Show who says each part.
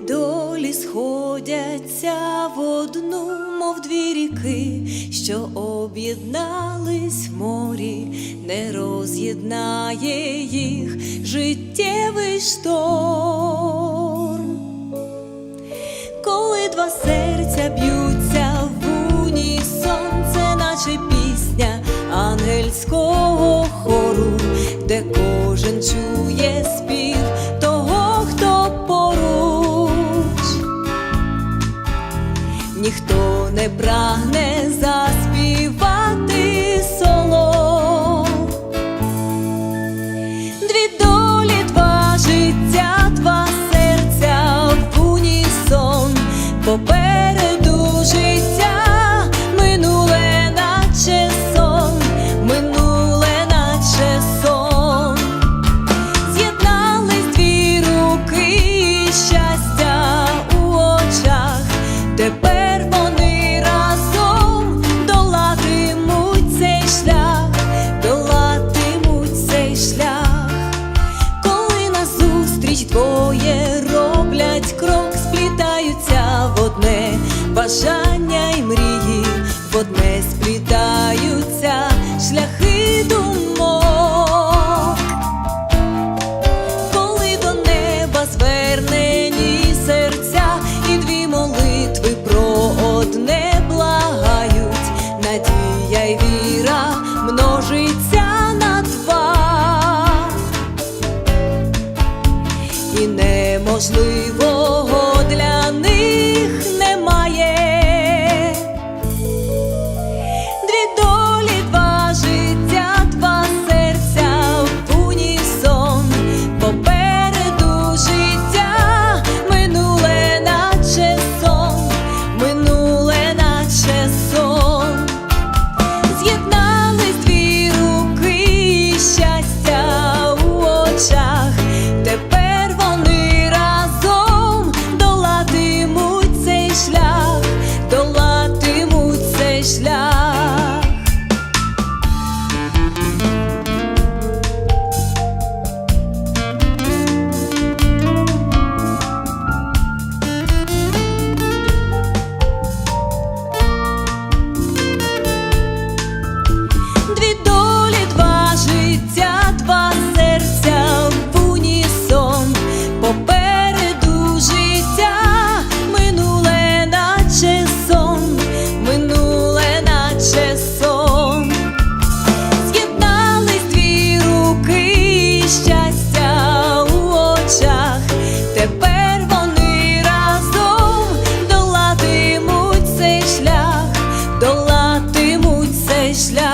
Speaker 1: Долі сходяться в одну, мов дві ріки, що об'єднались в морі, не роз'єднає їх життєвий шторм. Коли два серця б'ються в унісон, це наче пісня ангельського хору, де кожен чує роблять крок, сплітаються в одне бажання й мрії, в одне сплітаються шляхи думок. Коли до неба звернені два, і неможливого після